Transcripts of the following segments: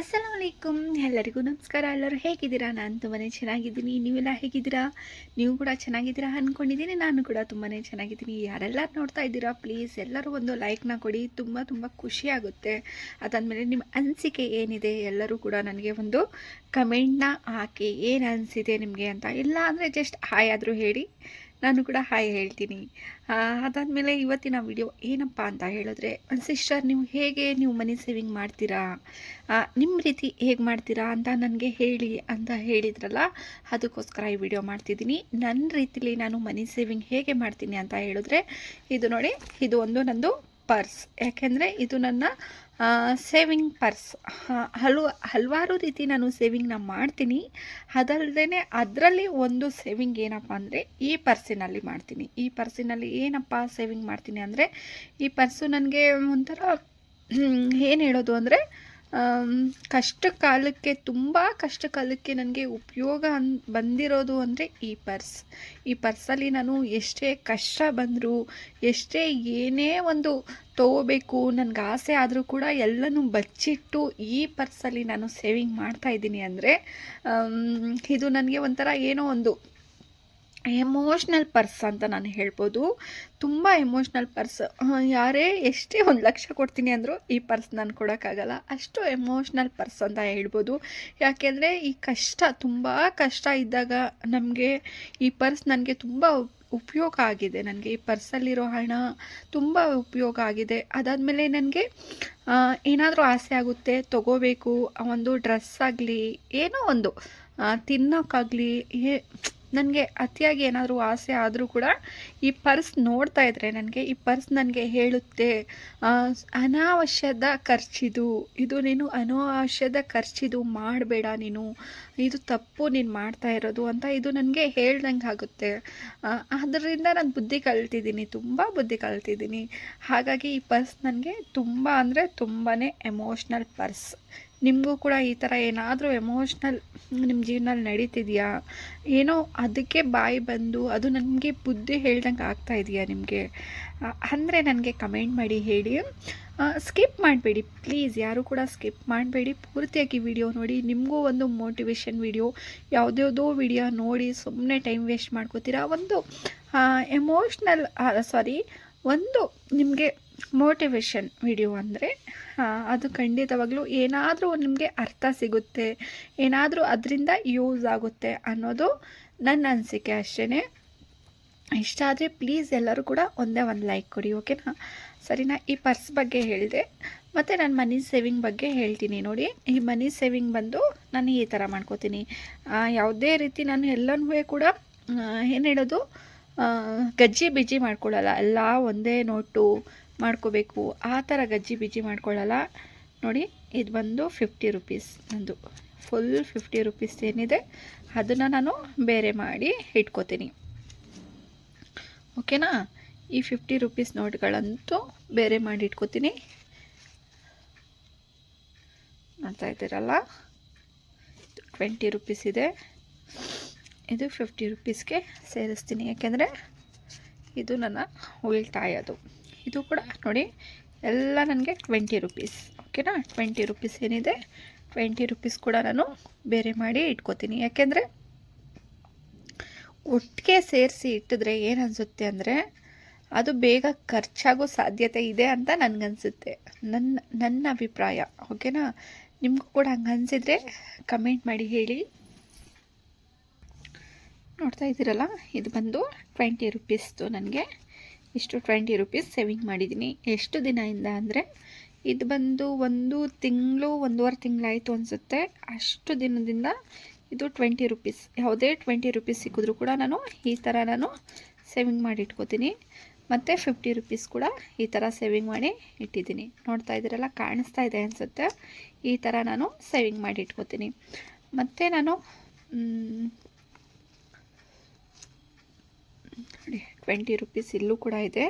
ಅಸ್ಸಲಾಮಲೈಕುಮ್ ಎಲ್ಲರಿಗೂ ನಮಸ್ಕಾರ. ಎಲ್ಲರೂ ಹೇಗಿದ್ದೀರಾ? ನಾನು ತುಂಬಾ ಚೆನ್ನಾಗಿದ್ದೀನಿ. ನೀವೆಲ್ಲ ಹೇಗಿದ್ದೀರಾ? ನೀವು ಕೂಡ ಚೆನ್ನಾಗಿದ್ದೀರಾ ಅಂದ್ಕೊಂಡಿದ್ದೀನಿ ನಾನು ಕೂಡ ತುಂಬಾ ಚೆನ್ನಾಗಿದ್ದೀನಿ. ಯಾರೆಲ್ಲ ನೋಡ್ತಾ ಇದ್ದೀರಾ, ಪ್ಲೀಸ್ ಎಲ್ಲರೂ ಒಂದು ಲೈಕ್ನ ಕೊಡಿ. ತುಂಬ ತುಂಬ ಖುಷಿಯಾಗುತ್ತೆ ಅದಾದಮೇಲೆ ನಿಮ್ಮ ಅನಿಸಿಕೆ ಏನಿದೆ, ಎಲ್ಲರೂ ಕೂಡ ನನಗೆ ಒಂದು ಕಮೆಂಟ್ನ ಹಾಕಿ. ಏನು ಅನಿಸಿದೆ ನಿಮಗೆ ಅಂತ. ಇಲ್ಲ ಅಂದರೆ ಜಸ್ಟ್ ಹಾಯ್ ಆದರೂ ಹೇಳಿ. ನಾನು ಕೂಡ ಹಾಯ್ ಹೇಳ್ತೀನಿ. ಅದಾದಮೇಲೆ ಇವತ್ತಿನ ವಿಡಿಯೋ ಏನಪ್ಪ ಅಂತ ಹೇಳಿದ್ರೆ ಸಿಸ್ಟರ್, ನೀವು ಹೇಗೆ ನೀವು ಮನಿ ಸೇವಿಂಗ್ ಮಾಡ್ತೀರಾ? ನಿಮ್ಮ ರೀತಿ ಹೇಗೆ ಮಾಡ್ತೀರಾ ಅಂತ ನನಗೆ ಹೇಳಿ ಅಂತ ಹೇಳಿದ್ರಲ್ಲ, ಅದಕ್ಕೋಸ್ಕರ ಈ ವಿಡಿಯೋ ಮಾಡ್ತಿದ್ದೀನಿ. ನನ್ನ ರೀತಿಲಿ ನಾನು ಮನಿ ಸೇವಿಂಗ್ ಹೇಗೆ ಮಾಡ್ತೀನಿ ಅಂತ ಹೇಳಿದ್ರೆ, ಇದು ನೋಡಿ, ಇದು ಒಂದು ನಂದು ಪರ್ಸ್. ಯಾಕೆಂದರೆ ಇದು ನನ್ನ ಸೇವಿಂಗ್ ಪರ್ಸ್ ಹಲವು, ಹಲವಾರು ರೀತಿ ನಾನು ಸೇವಿಂಗ್ನ ಮಾಡ್ತೀನಿ. ಅದಲ್ಲದೆ ಅದರಲ್ಲಿ ಒಂದು ಸೇವಿಂಗ್ ಏನಪ್ಪ ಅಂದರೆ ಈ ಪರ್ಸಿನಲ್ಲಿ ಮಾಡ್ತೀನಿ. ಈ ಪರ್ಸಿನಲ್ಲಿ ಏನಪ್ಪ ಸೇವಿಂಗ್ ಮಾಡ್ತೀನಿ ಅಂದರೆ ಈ ಪರ್ಸು ನನಗೆ ಒಂಥರ ಏನು ಹೇಳೋದು ಅಂದರೆ ಕಷ್ಟ ಕಾಲಕ್ಕೆ ತುಂಬ ಕಷ್ಟ ಕಾಲಕ್ಕೆ ನನಗೆ ಉಪಯೋಗ ಅನ್, ಬಂದಿರೋದು ಅಂದರೆ ಈ ಪರ್ಸ್. ಈ ಪರ್ಸಲ್ಲಿ ನಾನು ಎಷ್ಟೇ ಕಷ್ಟ ಬಂದರೂ, ಎಷ್ಟೇ ಏನೇ ಒಂದು ತೊಗೋಬೇಕು, ನನಗೆ ಆಸೆ ಆದರೂ ಕೂಡ ಎಲ್ಲನೂ ಬಚ್ಚಿಟ್ಟು ಈ ಪರ್ಸಲ್ಲಿ ನಾನು ಸೇವಿಂಗ್ ಮಾಡ್ತಾ ಇದ್ದೀನಿ ಅಂದರೆ ಇದು ನನಗೆ ಒಂಥರ ಏನೋ ಒಂದು ಎಮೋಷ್ನಲ್ ಪರ್ಸ್ ಅಂತ ನಾನು ಹೇಳ್ಬೋದು. ತುಂಬ ಎಮೋಷ್ನಲ್ ಪರ್ಸ್ ಯಾರೇ ಎಷ್ಟೇ ಒಂದು ಲಕ್ಷ ಕೊಡ್ತೀನಿ ಅಂದರೂ ಈ ಪರ್ಸ್ ನಾನು ಕೊಡೋಕ್ಕಾಗಲ್ಲ. ಅಷ್ಟು ಎಮೋಷ್ನಲ್ ಪರ್ಸ್ ಅಂತ ಹೇಳ್ಬೋದು. ಯಾಕೆಂದರೆ ಈ ಕಷ್ಟ, ತುಂಬ ಕಷ್ಟ ಇದ್ದಾಗ ನಮಗೆ ಈ ಪರ್ಸ್ ನನಗೆ ತುಂಬ ಉಪಯೋಗ ಆಗಿದೆ. ನನಗೆ ಈ ಪರ್ಸಲ್ಲಿರೋ ಹಣ ತುಂಬ ಉಪಯೋಗ ಆಗಿದೆ. ಅದಾದಮೇಲೆ ನನಗೆ ಏನಾದರೂ ಆಸೆ ಆಗುತ್ತೆ, ತಗೋಬೇಕು ಒಂದು ಡ್ರೆಸ್ ಆಗಲಿ, ಏನೋ ಒಂದು ತಿನ್ನೋಕ್ಕಾಗಲಿ ಏ ನನಗೆ ಅತಿಯಾಗಿ ಏನಾದರೂ ಆಸೆ ಆದರೂ ಕೂಡ ಈ ಪರ್ಸ್ ನೋಡ್ತಾ ಇದ್ದರೆ ನನಗೆ, ಈ ಪರ್ಸ್ ನನಗೆ ಹೇಳುತ್ತೆ ಅನಾವಶ್ಯದ ಖರ್ಚಿದು, ಇದು ನೀನು ಅನಾವಶ್ಯದ ಖರ್ಚಿದು ಮಾಡಬೇಡ ನೀನು ಇದು ತಪ್ಪು, ನೀನು ಮಾಡ್ತಾ ಇರೋದು ಅಂತ ಇದು ನನಗೆ ಹೇಳ್ದಂಗೆ ಆಗುತ್ತೆ. ಅದರಿಂದ ನಾನು ಬುದ್ಧಿ ಕಲ್ತಿದ್ದೀನಿ, ತುಂಬ ಬುದ್ಧಿ ಕಲ್ತಿದ್ದೀನಿ. ಹಾಗಾಗಿ ಈ ಪರ್ಸ್ ನನಗೆ ತುಂಬ ಅಂದರೆ ತುಂಬಾ ಎಮೋಷ್ನಲ್ ಪರ್ಸ್. ನಿಮಗೂ ಕೂಡ ಈ ಥರ ಏನಾದರೂ ಎಮೋಷ್ನಲ್ ನಿಮ್ಮ ಜೀವನದಲ್ಲಿ ನಡೀತಿದೆಯಾ? ಏನೋ ಅದಕ್ಕೆ ಬಾಯಿ ಬಂದು ಅದು ನನಗೆ ಬುದ್ಧಿ ಹೇಳ್ದಂಗೆ ಆಗ್ತಾ ಇದೆಯಾ ನಿಮಗೆ? ಅಂದರೆ ನನಗೆ ಕಮೆಂಟ್ ಮಾಡಿ ಹೇಳಿ. ಸ್ಕಿಪ್ ಮಾಡಬೇಡಿ, ಪ್ಲೀಸ್ ಯಾರು ಕೂಡ ಸ್ಕಿಪ್ ಮಾಡಬೇಡಿ. ಪೂರ್ತಿಯಾಗಿ ವಿಡಿಯೋ ನೋಡಿ, ನಿಮಗೂ ಒಂದು ಮೋಟಿವೇಶನ್ ವಿಡಿಯೋ ಯಾವುದ್ಯಾವುದೋ ವಿಡಿಯೋ ನೋಡಿ ಸುಮ್ಮನೆ ಟೈಮ್ ವೇಸ್ಟ್ ಮಾಡ್ಕೋತೀರಾ? ಒಂದು ಎಮೋಷ್ನಲ್ ಸಾರಿ ಒಂದು ನಿಮಗೆ ಮೋಟಿವೇಶನ್ ವಿಡಿಯೋ ಅಂದರೆ ಅದು ಖಂಡಿತವಾಗ್ಲೂ ಏನಾದರೂ ನಿಮಗೆ ಅರ್ಥ ಸಿಗುತ್ತೆ, ಏನಾದರೂ ಅದರಿಂದ ಯೂಸ್ ಆಗುತ್ತೆ ಅನ್ನೋದು ನನ್ನ ಅನಿಸಿಕೆ ಅಷ್ಟೇ ಇಷ್ಟ ಆದರೆ ಪ್ಲೀಸ್ ಎಲ್ಲರೂ ಕೂಡ ಒಂದೇ ಒಂದು ಲೈಕ್ ಕೊಡಿ ಓಕೆನಾ ಸರಿನಾ ಈ ಪರ್ಸ್ ಬಗ್ಗೆ ಹೇಳಿದೆ. ಮತ್ತು ನಾನು ಮನಿ ಸೇವಿಂಗ್ ಬಗ್ಗೆ ಹೇಳ್ತೀನಿ ನೋಡಿ. ಈ ಮನಿ ಸೇವಿಂಗ್ ಬಂದು ನಾನು ಈ ಥರ ಮಾಡ್ಕೋತೀನಿ. ಯಾವುದೇ ರೀತಿ ನಾನು ಎಲ್ಲನೂ ಕೂಡ ಏನು ಹೇಳೋದು? ಗಜ್ಜಿ ಬಿಜ್ಜಿ ಮಾಡ್ಕೊಳ್ಳಲ್ಲ. ಎಲ್ಲ ಒಂದೇ ನೋಟು ಮಾಡ್ಕೋಬೇಕು. ಆ ಥರ ಗಜ್ಜಿ ಬಿಜ್ಜಿ ಮಾಡ್ಕೊಳ್ಳಲ್ಲ. ನೋಡಿ, ಇದು ಬಂದು ಫಿಫ್ಟಿ ರುಪೀಸ್ ನಂದು. ಫುಲ್ ಫಿಫ್ಟಿ ರುಪೀಸ್ ಏನಿದೆ, ಅದನ್ನು ನಾನು ಬೇರೆ ಮಾಡಿ ಇಟ್ಕೋತೀನಿ. ಓಕೆನಾ? ಈ ಫಿಫ್ಟಿ ರುಪೀಸ್ ನೋಟ್ಗಳಂತೂ ಬೇರೆ ಮಾಡಿ ಇಟ್ಕೋತೀನಿ ನೋಡ್ತಾ ಇದ್ದೀರಲ್ಲ? ಟ್ವೆಂಟಿ ರುಪೀಸ್ ಇದೆ. ಇದು ಫಿಫ್ಟಿ ರುಪೀಸ್ಗೆ ಸೇರಿಸ್ತೀನಿ. ಯಾಕೆಂದರೆ ಇದು ನನ್ನ ಉಳಿತಾಯದು ಇದು ಕೂಡ ನೋಡಿ, ಎಲ್ಲ ನನಗೆ ಟ್ವೆಂಟಿ ರುಪೀಸ್ ಓಕೆನಾ? ಟ್ವೆಂಟಿ ರುಪೀಸ್ ಏನಿದೆ? ಟ್ವೆಂಟಿ ರುಪೀಸ್ ಕೂಡ ನಾನು ಬೇರೆ ಮಾಡಿ ಇಟ್ಕೋತೀನಿ. ಯಾಕೆಂದರೆ ಒಟ್ಟಿಗೆ ಸೇರಿಸಿ ಇಟ್ಟಿದ್ರೆ ಏನು ಅನಿಸುತ್ತೆ ಅಂದರೆ ಅದು ಬೇಗ ಖರ್ಚಾಗೋ ಸಾಧ್ಯತೆ ಇದೆ ಅಂತ ನನಗನ್ಸುತ್ತೆ. ನನ್ನ ನನ್ನ ಅಭಿಪ್ರಾಯ. ಓಕೆನಾ? ನಿಮಗೂ ಕೂಡ ಹಂಗೆ ಅನಿಸಿದ್ರೆ ಕಮೆಂಟ್ ಮಾಡಿ ಹೇಳಿ. ನೋಡ್ತಾ ಇದ್ದೀರಲ್ಲ? ಇದು ಬಂದು ಟ್ವೆಂಟಿ ರುಪೀಸ್ದು ನನಗೆ. ಇಷ್ಟು ಟ್ವೆಂಟಿ ರುಪೀಸ್ ಸೇವಿಂಗ್ ಮಾಡಿದ್ದೀನಿ. ಎಷ್ಟು ದಿನದಿಂದ ಅಂದರೆ ಇದು ಬಂದು ಒಂದು ತಿಂಗಳು, ಒಂದೂವರೆ ತಿಂಗಳಾಯಿತು ಅನಿಸುತ್ತೆ. ಅಷ್ಟು ದಿನದಿಂದ ಇದು ಟ್ವೆಂಟಿ ರುಪೀಸ್ ಯಾವುದೇ ಟ್ವೆಂಟಿ ರುಪೀಸ್ ಸಿಕ್ಕಿದ್ರೂ ಕೂಡ ನಾನು ಈ ಥರ ನಾನು ಸೇವಿಂಗ್ ಮಾಡಿ ಇಟ್ಕೋತೀನಿ. ಮತ್ತು ಫಿಫ್ಟಿ ರುಪೀಸ್ ಕೂಡ ಈ ಥರ ಸೇವಿಂಗ್ ಮಾಡಿ ಇಟ್ಟಿದ್ದೀನಿ. ನೋಡ್ತಾ ಇದ್ದೀರಲ್ಲ, ಕಾಣಿಸ್ತಾ ಇದೆ ಅನಿಸುತ್ತೆ. ಈ ಥರ ನಾನು ಸೇವಿಂಗ್ ಮಾಡಿ ಇಟ್ಕೋತೀನಿ. ಮತ್ತು ನಾನು ಟ್ವೆಂಟಿ ರುಪೀಸ್ ಇಲ್ಲೂ ಕೂಡ ಇದೆ.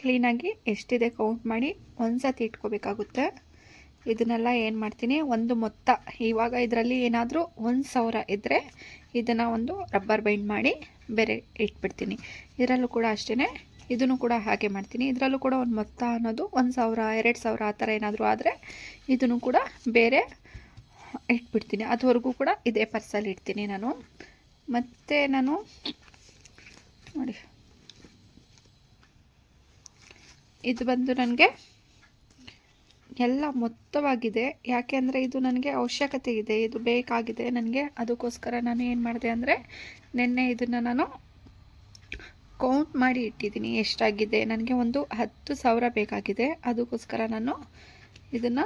ಕ್ಲೀನಾಗಿ ಎಷ್ಟಿದೆ ಕೌಂಟ್ ಮಾಡಿ ಒಂದು ಸತಿ ಇಟ್ಕೋಬೇಕಾಗುತ್ತೆ. ಇದನ್ನೆಲ್ಲ ಏನು ಮಾಡ್ತೀನಿ, ಒಂದು ಮೊತ್ತ. ಇವಾಗ ಇದರಲ್ಲಿ ಏನಾದರೂ ಒಂದು ಸಾವಿರ ಇದ್ದರೆ ಇದನ್ನು ಒಂದು ರಬ್ಬರ್ ಬೈಂಡ್ ಮಾಡಿ ಬೇರೆ ಇಟ್ಬಿಡ್ತೀನಿ. ಇದರಲ್ಲೂ ಕೂಡ ಅಷ್ಟೇ ಇದನ್ನು ಕೂಡ ಹಾಗೆ ಮಾಡ್ತೀನಿ. ಇದರಲ್ಲೂ ಕೂಡ ಒಂದು ಮೊತ್ತ ಅನ್ನೋದು ಒಂದು ಸಾವಿರ, ಎರಡು ಸಾವಿರ ಆ ಥರ ಏನಾದರೂ ಆದರೆ ಇದನ್ನು ಕೂಡ ಬೇರೆ ಇಟ್ಬಿಡ್ತೀನಿ. ಅದುವರೆಗೂ ಕೂಡ ಇದೇ ಪರ್ಸಲ್ಲಿ ಇಡ್ತೀನಿ ನಾನು. ಮತ್ತು ನಾನು ನೋಡಿ. ಇದು ಬಂದು ನನಗೆ ಎಲ್ಲ ಮೊತ್ತವಾಗಿದೆ. ಯಾಕೆ ಅಂದರೆ ಇದು ನನಗೆ ಅವಶ್ಯಕತೆ ಇದೆ. ಇದು ಬೇಕಾಗಿದೆ ನನಗೆ. ಅದಕ್ಕೋಸ್ಕರ ನಾನು ಏನು ಮಾಡಿದೆ ಅಂದರೆ ನಿನ್ನೆ ಇದನ್ನು ನಾನು ಕೌಂಟ್ ಮಾಡಿ ಇಟ್ಟಿದ್ದೀನಿ. ಎಷ್ಟಾಗಿದೆ? ನನಗೆ ಒಂದು ಹತ್ತು ಸಾವಿರ ಬೇಕಾಗಿದೆ. ಅದಕ್ಕೋಸ್ಕರ ನಾನು ಇದನ್ನು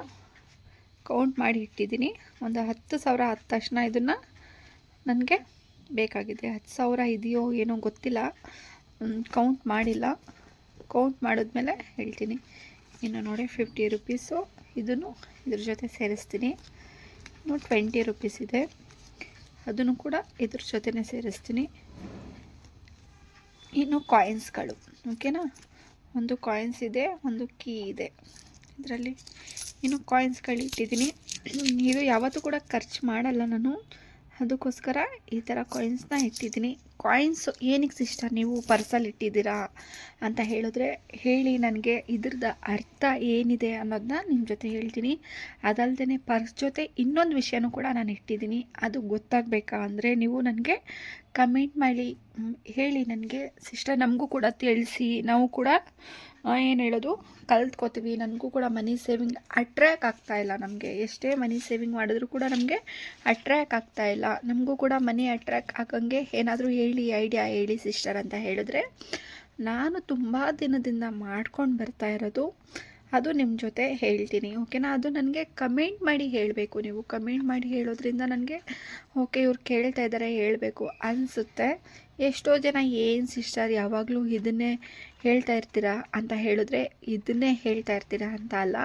ಕೌಂಟ್ ಮಾಡಿ ಇಟ್ಟಿದ್ದೀನಿ. ಒಂದು ಹತ್ತು ಸಾವಿರ ಆದ ತಕ್ಷಣ ಇದನ್ನು ನನಗೆ ಬೇಕಾಗಿದೆ. ಹತ್ತು ಸಾವಿರ ಇದೆಯೋ ಏನೋ ಗೊತ್ತಿಲ್ಲ. ಕೌಂಟ್ ಮಾಡಿಲ್ಲ. ಕೌಂಟ್ ಮಾಡಿದ್ಮೇಲೆ ಹೇಳ್ತೀನಿ. ಇನ್ನು ನೋಡಿ ಫಿಫ್ಟಿ ರುಪೀಸು ಇದನ್ನು ಇದ್ರ ಜೊತೆ ಸೇರಿಸ್ತೀನಿ. ಇನ್ನು ಟ್ವೆಂಟಿ ರುಪೀಸ್ ಇದೆ. ಅದನ್ನು ಕೂಡ ಇದ್ರ ಜೊತೆನೇ ಸೇರಿಸ್ತೀನಿ. ಇನ್ನು ಕಾಯಿನ್ಸ್ಗಳು ಓಕೆನಾ ಒಂದು ಕಾಯಿನ್ಸ್ ಇದೆ, ಒಂದು ಕೀ ಇದೆ. ಇದರಲ್ಲಿ ಇನ್ನು ಕಾಯಿನ್ಸ್ಗಳು ಇಟ್ಟಿದ್ದೀನಿ. ಇದು ಯಾವತ್ತೂ ಕೂಡ ಖರ್ಚು ಮಾಡಲ್ಲ ನಾನು. ಅದಕ್ಕೋಸ್ಕರ ಈ ಥರ ಕಾಯಿನ್ಸ್ನ ಇಟ್ಟಿದ್ದೀನಿ. ಕಾಯಿನ್ಸ್ ಏನಕ್ಕೆ ಸಿಸ್ಟರ್ ನೀವು ಪರ್ಸಲ್ಲಿ ಇಟ್ಟಿದ್ದೀರಾ ಅಂತ ಹೇಳಿದ್ರೆ ಹೇಳಿ ನನಗೆ ಇದ್ರದ್ದು ಅರ್ಥ ಏನಿದೆ ಅನ್ನೋದನ್ನ ನಿಮ್ಮ ಜೊತೆ ಹೇಳ್ತೀನಿ. ಅದಲ್ಲದೆ ಪರ್ಸ್ ಜೊತೆ ಇನ್ನೊಂದು ವಿಷಯನೂ ಕೂಡ ನಾನು ಇಟ್ಟಿದ್ದೀನಿ. ಅದು ಗೊತ್ತಾಗಬೇಕಾ ಅಂದರೆ ನೀವು ನನಗೆ ಕಮೆಂಟ್ ಮಾಡಿ ಹೇಳಿ ನನಗೆ. ಸಿಸ್ಟರ್ ನಮಗೂ ಕೂಡ ತಿಳಿಸಿ, ನಾವು ಕೂಡ ಏನು ಹೇಳೋದು, ಕಲ್ತ್ಕೋತೀವಿ. ನನಗೂ ಕೂಡ ಮನಿ ಸೇವಿಂಗ್ ಅಟ್ರ್ಯಾಕ್ ಆಗ್ತಾ ಇಲ್ಲ ನಮಗೆ. ಎಷ್ಟೇ ಮನಿ ಸೇವಿಂಗ್ ಮಾಡಿದ್ರೂ ಕೂಡ ನಮಗೆ ಅಟ್ರ್ಯಾಕ್ ಆಗ್ತಾ ಇಲ್ಲ. ನಮಗೂ ಕೂಡ ಮನಿ ಅಟ್ರ್ಯಾಕ್ ಆಗಂಗೆ ಏನಾದರೂ ಹೇಳಿ ಐಡಿಯಾ ಹೇಳಿ ಸಿಸ್ಟರ್ ಅಂತ ಹೇಳಿದ್ರೆ, ನಾನು ತುಂಬ ದಿನದಿಂದ ಮಾಡ್ಕೊಂಡು ಬರ್ತಾ ಇರೋದು ಅದು ನಿಮ್ಮ ಜೊತೆ ಹೇಳ್ತೀನಿ ಓಕೆನಾ ಅದು ನನಗೆ ಕಮೆಂಟ್ ಮಾಡಿ ಹೇಳಬೇಕು ನೀವು. ಕಮೆಂಟ್ ಮಾಡಿ ಹೇಳೋದ್ರಿಂದ ನನಗೆ ಓಕೆ ಇವ್ರು ಕೇಳ್ತಾ ಇದ್ದಾರೆ ಹೇಳಬೇಕು ಅನಿಸುತ್ತೆ. ಎಷ್ಟೋ ಜನ ಏನು ಸಿಸ್ಟರ್ ಯಾವಾಗಲೂ ಇದನ್ನೇ ಹೇಳ್ತಾ ಇರ್ತೀರಾ ಅಂತ ಹೇಳಿದ್ರೆ ಇದನ್ನೇ ಹೇಳ್ತಾ ಇರ್ತೀರಾ ಅಂತ ಅಲ್ಲ.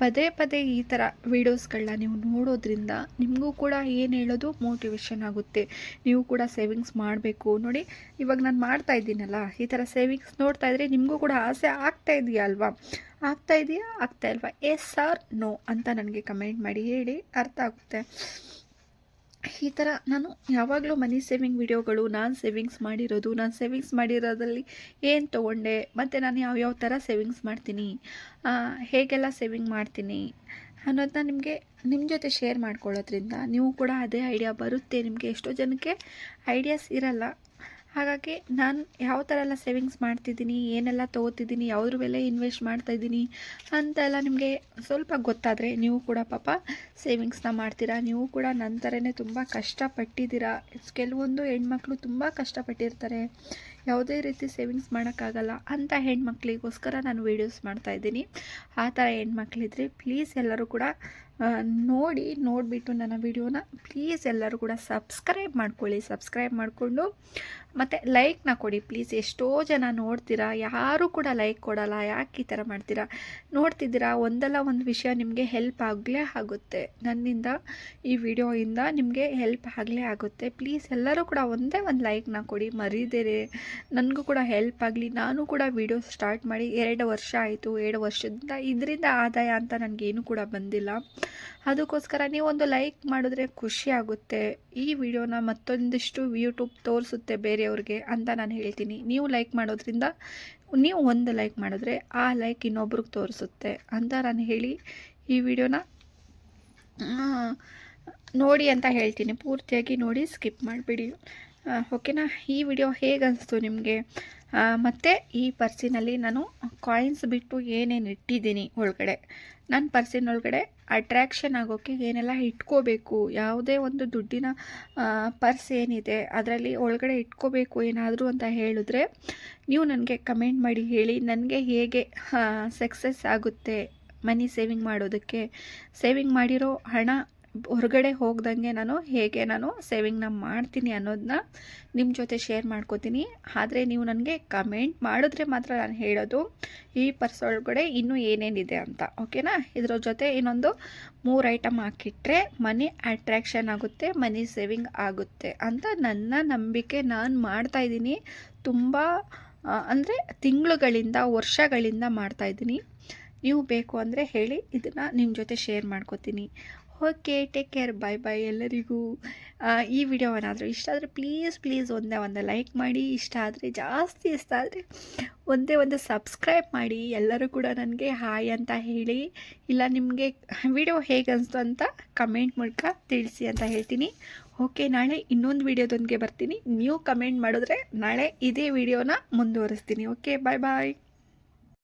ಪದೇ ಪದೇ ಈ ಥರ ವೀಡಿಯೋಸ್ಗಳನ್ನ ನೀವು ನೋಡೋದ್ರಿಂದ ನಿಮಗೂ ಕೂಡ ಏನು ಹೇಳೋದು ಮೋಟಿವೇಶನ್ ಆಗುತ್ತೆ. ನೀವು ಕೂಡ ಸೇವಿಂಗ್ಸ್ ಮಾಡಬೇಕು. ನೋಡಿ, ಇವಾಗ ನಾನು ಮಾಡ್ತಾ ಇದ್ದೀನಲ್ಲ, ಈ ಥರ ಸೇವಿಂಗ್ಸ್ ನೋಡ್ತಾ ಇದ್ರೆ ನಿಮಗೂ ಕೂಡ ಆಸೆ ಆಗ್ತಾ ಇದೆಯಾ ಅಲ್ವಾ? ಆಗ್ತಾ ಇದೆಯಾ? ಆಗ್ತಾ ಇಲ್ವಾ? ಎಸ್ ಆರ್ ನೋ ಅಂತ ನನಗೆ ಕಮೆಂಟ್ ಮಾಡಿ ಹೇಳಿ, ಅರ್ಥ ಆಗುತ್ತೆ. ಈ ಥರ ನಾನು ಯಾವಾಗಲೂ ಮನಿ ಸೇವಿಂಗ್ ವಿಡಿಯೋಗಳು ನಾನು ಸೇವಿಂಗ್ಸ್ ಮಾಡಿರೋದು, ನಾನು ಸೇವಿಂಗ್ಸ್ ಮಾಡಿರೋದ್ರಲ್ಲಿ ಏನು ತೊಗೊಂಡೆ, ಮತ್ತು ನಾನು ಯಾವ್ಯಾವ ಥರ ಸೇವಿಂಗ್ಸ್ ಮಾಡ್ತೀನಿ ಹೇಗೆಲ್ಲ ಸೇವಿಂಗ್ ಮಾಡ್ತೀನಿ ಅನ್ನೋದನ್ನ ನಿಮಗೆ ನಿಮ್ಮ ಜೊತೆ ಶೇರ್ ಮಾಡ್ಕೊಳ್ಳೋದ್ರಿಂದ ನೀವು ಕೂಡ ಅದೇ ಐಡಿಯಾ ಬರುತ್ತೆ ನಿಮಗೆ. ಎಷ್ಟೋ ಜನಕ್ಕೆ ಐಡಿಯಾಸ್ ಇರಲ್ಲ ಹಾಗಾಗಿ ನಾನು ಯಾವ ಥರ ಎಲ್ಲ ಸೇವಿಂಗ್ಸ್ ಮಾಡ್ತಿದ್ದೀನಿ, ಏನೆಲ್ಲ ತೊಗೋತಿದ್ದೀನಿ, ಯಾವುದ್ರ ಮೇಲೆ ಇನ್ವೆಸ್ಟ್ ಮಾಡ್ತಾಯಿದ್ದೀನಿ ಅಂತೆಲ್ಲ ನಿಮಗೆ ಸ್ವಲ್ಪ ಗೊತ್ತಾದರೆ ನೀವು ಕೂಡ ಪಾಪ ಸೇವಿಂಗ್ಸ್ನ ಮಾಡ್ತೀರಾ, ನೀವು ಕೂಡ ನನ್ನ ಥರನೇ ತುಂಬ ಕಷ್ಟಪಟ್ಟಿದ್ದೀರಾ. ಕೆಲವೊಂದು ಹೆಣ್ಮಕ್ಳು ತುಂಬ ಕಷ್ಟಪಟ್ಟಿರ್ತಾರೆ. ಯಾವುದೇ ರೀತಿ ಸೇವಿಂಗ್ಸ್ ಮಾಡೋಕ್ಕಾಗಲ್ಲ ಅಂಥ ಹೆಣ್ಮಕ್ಳಿಗೋಸ್ಕರ ನಾನು ವೀಡಿಯೋಸ್ ಮಾಡ್ತಾಯಿದ್ದೀನಿ ಆ ಥರ ಹೆಣ್ಮಕ್ಳಿದ್ರೆ ಪ್ಲೀಸ್ ಎಲ್ಲರೂ ಕೂಡ ನೋಡಿ ನೋಡಿಬಿಟ್ಟು ನನ್ನ ವಿಡಿಯೋನ ಪ್ಲೀಸ್ ಎಲ್ಲರೂ ಕೂಡ ಸಬ್ಸ್ಕ್ರೈಬ್ ಮಾಡ್ಕೊಳ್ಳಿ, ಸಬ್ಸ್ಕ್ರೈಬ್ ಮಾಡಿಕೊಂಡು. ಮತ್ತು ಲೈಕ್ನ ಕೊಡಿ ಪ್ಲೀಸ್, ಎಷ್ಟೋ ಜನ ನೋಡ್ತೀರಾ, ಯಾರೂ ಕೂಡ ಲೈಕ್ ಕೊಡಲ್ಲ, ಯಾಕೆ ಈ ಥರ ಮಾಡ್ತೀರಾ? ನೋಡ್ತಿದ್ದೀರಾ, ಒಂದಲ್ಲ ಒಂದು ವಿಷಯ ನಿಮಗೆ ಹೆಲ್ಪ್ ಆಗಲೇ ಆಗುತ್ತೆ. ನನ್ನಿಂದ, ಈ ವಿಡಿಯೋಯಿಂದ ನಿಮಗೆ ಹೆಲ್ಪ್ ಆಗಲೇ ಆಗುತ್ತೆ. ಪ್ಲೀಸ್ ಎಲ್ಲರೂ ಕೂಡ ಒಂದೇ ಒಂದು ಲೈಕ್ನ ಕೊಡಿ ಮರೀದಿರಿ ನನಗೂ ಕೂಡ ಹೆಲ್ಪ್ ಆಗಲಿ. ನಾನು ಕೂಡ ವಿಡಿಯೋ ಸ್ಟಾರ್ಟ್ ಮಾಡಿ ಎರಡು ವರ್ಷ ಆಯಿತು, ಎರಡು ವರ್ಷದಿಂದ ಇದರಿಂದ ಆದಾಯ ಅಂತ ನನಗೇನು ಕೂಡ ಬಂದಿಲ್ಲ. ಅದಕ್ಕೋಸ್ಕರ ನೀವೊಂದು ಲೈಕ್ ಮಾಡಿದ್ರೆ ಖುಷಿ ಆಗುತ್ತೆ. ಈ ವಿಡಿಯೋನ ಮತ್ತೊಂದಿಷ್ಟು ಯೂಟ್ಯೂಬ್ ತೋರಿಸುತ್ತೆ ಬೇರೆಯವ್ರಿಗೆ ಅಂತ ನಾನು ಹೇಳ್ತೀನಿ. ನೀವು ಲೈಕ್ ಮಾಡೋದ್ರಿಂದ, ನೀವು ಒಂದು ಲೈಕ್ ಮಾಡಿದ್ರೆ ಆ ಲೈಕ್ ಇನ್ನೊಬ್ರಿಗೆ ತೋರಿಸುತ್ತೆ ಅಂತ ನಾನು ಹೇಳಿ ಈ ವಿಡಿಯೋನ ನೋಡಿ ಅಂತ ಹೇಳ್ತೀನಿ. ಪೂರ್ತಿಯಾಗಿ ನೋಡಿ ಸ್ಕಿಪ್ ಮಾಡಿಬಿಡಿ. ಓಕೆನಾ ಈ ವಿಡಿಯೋ ಹೇಗೆ ಅನಿಸ್ತು ನಿಮಗೆ? ಮತ್ತು ಈ ಪರ್ಸಿನಲ್ಲಿ ನಾನು ಕಾಯಿನ್ಸ್ ಬಿಟ್ಟು ಏನೇನು ಇಟ್ಟಿದ್ದೀನಿ ಒಳಗಡೆ. ನನ್ನ ಪರ್ಸಿನ ಒಳಗಡೆ ಅಟ್ರ್ಯಾಕ್ಷನ್ ಆಗೋಕ್ಕೆ ಏನೆಲ್ಲ ಇಟ್ಕೋಬೇಕು? ಯಾವುದೇ ಒಂದು ದುಡ್ಡಿನ ಪರ್ಸ್ ಏನಿದೆ ಅದರಲ್ಲಿ ಒಳಗಡೆ ಇಟ್ಕೋಬೇಕು ಏನಾದರೂ ಅಂತ ಹೇಳಿದ್ರೆ ನೀವು ನನಗೆ ಕಮೆಂಟ್ ಮಾಡಿ ಹೇಳಿ. ನನಗೆ ಹೇಗೆ ಸಕ್ಸಸ್ ಆಗುತ್ತೆ ಮನಿ ಸೇವಿಂಗ್ ಮಾಡೋದಕ್ಕೆ? ಸೇವಿಂಗ್ ಮಾಡಿರೋ ಹಣ ಹೊರಗಡೆ ಹೋಗ್ದಂಗೆ ನಾನು ಹೇಗೆ ನಾನು ಸೇವಿಂಗ್ನ ಮಾಡ್ತೀನಿ ಅನ್ನೋದನ್ನ ನಿಮ್ಮ ಜೊತೆ ಶೇರ್ ಮಾಡ್ಕೋತೀನಿ. ಆದರೆ ನೀವು ನನಗೆ ಕಮೆಂಟ್ ಮಾಡಿದ್ರೆ ಮಾತ್ರ ನಾನು ಹೇಳೋದು ಈ ಪರ್ಸ್ ಒಳಗಡೆ ಇನ್ನೂ ಏನೇನಿದೆ ಅಂತ ಓಕೆನಾ ಇದ್ರ ಜೊತೆ ಇನ್ನೊಂದು ಮೂರು ಐಟಮ್ ಹಾಕಿಟ್ರೆ ಮನಿ ಅಟ್ರ್ಯಾಕ್ಷನ್ ಆಗುತ್ತೆ ಮನಿ ಸೇವಿಂಗ್ ಆಗುತ್ತೆ ಅಂತ ನನ್ನ ನಂಬಿಕೆ ನಾನು ಮಾಡ್ತಾಯಿದ್ದೀನಿ ತುಂಬ ಅಂದರೆ ತಿಂಗಳುಗಳಿಂದ, ವರ್ಷಗಳಿಂದ ಮಾಡ್ತಾಯಿದ್ದೀನಿ ನೀವು ಬೇಕು ಅಂದರೆ ಹೇಳಿ, ಇದನ್ನು ನಿಮ್ಮ ಜೊತೆ ಶೇರ್ ಮಾಡ್ಕೋತೀನಿ. Okay take care bye bye ಎಲ್ಲರಿಗೂ. ಈ ವಿಡಿಯೋ ಏನಾದರೂ ಇಷ್ಟ ಆದರೆ ಪ್ಲೀಸ್ ಪ್ಲೀಸ್ ಒಂದೇ ಒಂದು ಲೈಕ್ ಮಾಡಿ. ಇಷ್ಟ ಆದರೆ ಜಾಸ್ತಿ ಇಷ್ಟ ಆದರೆ ಒಂದೇ ಒಂದು ಸಬ್ಸ್ಕ್ರೈಬ್ ಮಾಡಿ. ಎಲ್ಲರೂ ಕೂಡ ನನಗೆ ಹಾಯ್ ಅಂತ ಹೇಳಿ. ಇಲ್ಲ, ನಿಮಗೆ ವಿಡಿಯೋ ಹೇಗೆ ಅಂತ ಕಮೆಂಟ್ ಮೂಲಕ ತಿಳಿಸಿ ಅಂತ ಹೇಳ್ತೀನಿ. ಓಕೆ ನಾಳೆ ಇನ್ನೊಂದು ವಿಡಿಯೋದೊಂದಿಗೆ ಬರ್ತೀನಿ. ನೀವು ಕಮೆಂಟ್ ಮಾಡಿದ್ರೆ ನಾಳೆ ಇದೇ ವಿಡಿಯೋನ ಮುಂದುವರಿಸ್ತೀನಿ. ಓಕೆ ಬಾಯ್ ಬಾಯ್